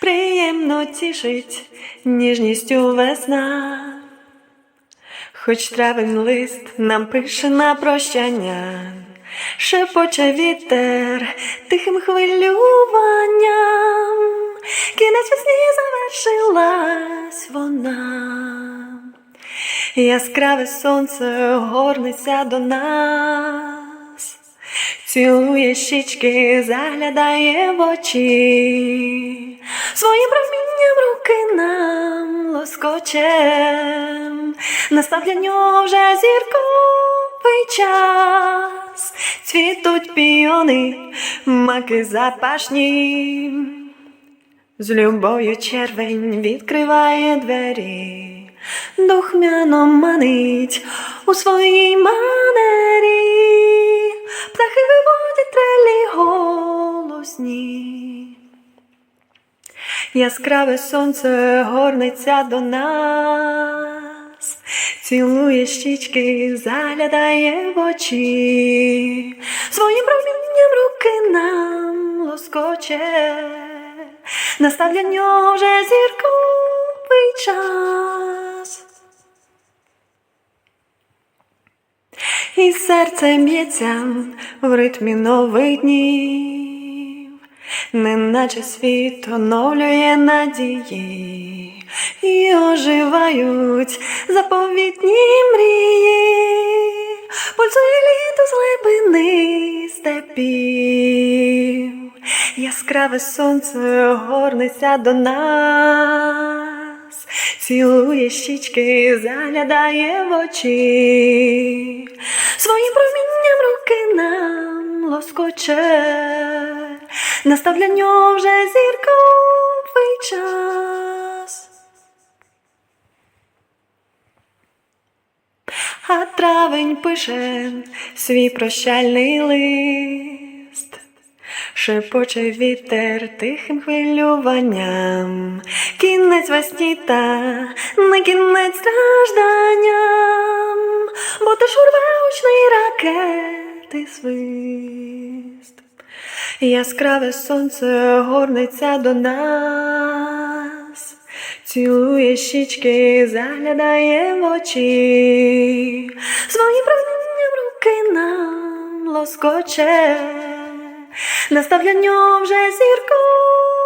приємно тішить ніжністю весна. Хоч травень лист нам пише на прощання, шепоче вітер тихим хвилюванням, кінець весні завершилась вона, яскраве сонце горниться до нас, цілує щічки, заглядає в очі, своїм промінням руки нам лоскоче, настав для нього вже зірковий час, цвітуть піони, маки запашні. З любою червень відкриває двері, духмяно манить у своїй манері, птахи виводять трелі голосні. Яскраве сонце горниться до нас, цілує щічки, заглядає в очі, своїм промінням руки нам лоскоче, настав для нього вже зірковий час. І серце б'ється в ритмі нових днів, неначе світ оновлює надії, і оживають заповітні мрії, пульсує літо з глибини степів, яскраве сонце горниться до нас, цілує щічки, заглядає в очі, своїм промінням руки нам лоскоче, настав для нього вже зірковий час. А травень пише свій прощальний лист, шепоче вітер тихим хвилюванням, кінець весні та не кінець стражданням, бо ти шурве учний ракети свист. Яскраве сонце горниться до нас, цілує щічки, заглядає в очі, своїм промінням руки нам лоскоче, настав для нього вже зірковий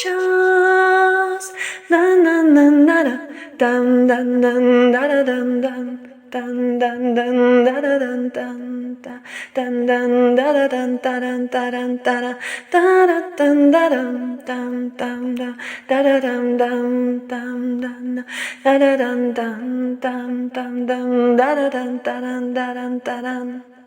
chance. Na na na na da dun dun dun da da dun dun. Dun dun dun da da dun dun da dun dun da da dun da dun da dun da da da da dun da dum dum dum da da da dum dum dum dum da da dum dum dum dum dum da da dun da dun da dun da dun